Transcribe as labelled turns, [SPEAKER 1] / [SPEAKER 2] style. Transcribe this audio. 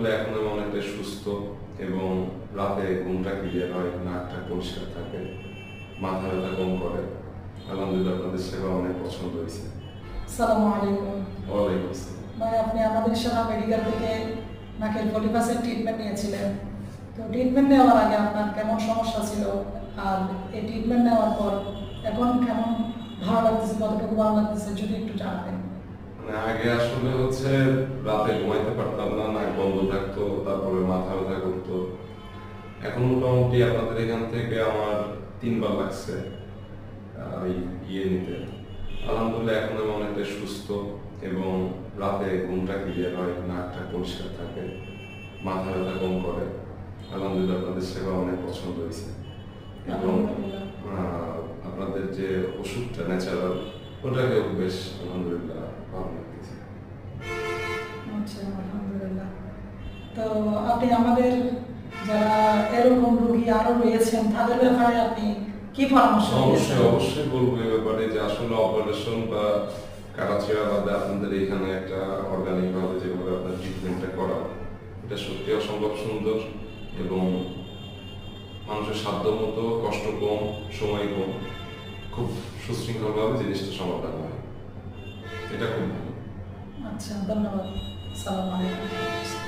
[SPEAKER 1] আলহামদুলিল্লাহ এখন আমি অনেকটা সুস্থ এবং রাতে ঘুমটা ক্লিয়ার হয় নাকটা পরিষ্কার থাকে মাথা ব্যথা কম করে। আলহামদুলিল্লাহ আপনাদের সেবা অনেক পছন্দ হয়েছে।
[SPEAKER 2] সালামু আলাইকুম।
[SPEAKER 1] ওয়ালাইকুম আসসালাম।
[SPEAKER 2] ভাই আপনি আমাদের সেবা মেডিকেল থেকে নাকের ট্রিটমেন্ট নিয়েছিলেন। তো ট্রিটমেন্ট নেওয়ার আগে আপনার কেমন সমস্যা ছিল? আর এই ট্রিটমেন্ট নেওয়ার পর এখন কেমন ভালো লাগতেছে? কতটুকু ভালো লাগতেছে? যদি একটু জানাতেন।
[SPEAKER 1] আগে আসলে হচ্ছে রাতে ঘুমাইতে পারতাম না নাক বন্ধ থাকতো তারপরে মাথা ব্যথা করতো। এখন মোটামুটি আপনাদের এখান থেকে আমার তিনবার লাগছে এই ইয়ে নিতে। আলহামদুলিল্লাহ এখন আমি অনেকটা সুস্থ এবং রাতে ঘুমটা ক্লিয়ার হয় নাকটা পরিষ্কার থাকে মাথা ব্যথা কম করে। আলহামদুলিল্লাহ আপনাদের সেবা অনেক পছন্দ হয়েছে। এবং আপনাদের যে ওষুধটা ন্যাচারাল ওটাকেও বেশ আলহামদুলিল্লাহ ভালো লাগতেছে
[SPEAKER 2] তো আপনি আমাদের যারা এরকম রোগী আরও রয়েছেন, তাদের ব্যাপারে আপনি কি পরামর্শ
[SPEAKER 1] অবশ্যই অবশ্যই বলব ব্যাপারে যে আসলে অপারেশন বা কাটাছেড়া বাদে আপনাদের এখানে একটা অর্গানিক ভাবে যেভাবে আপনার ট্রিটমেন্টটা করা, এটা সত্যি অসম্ভব সুন্দর এবং মানুষের সাধ্য মতো কষ্ট কম, সময় কম। সুশৃঙ্খল ভাবে জিনিসটা সমাধান হয়। এটা খুব ভালো।
[SPEAKER 2] আচ্ছা ধন্যবাদ। সালাম আলাইকুম।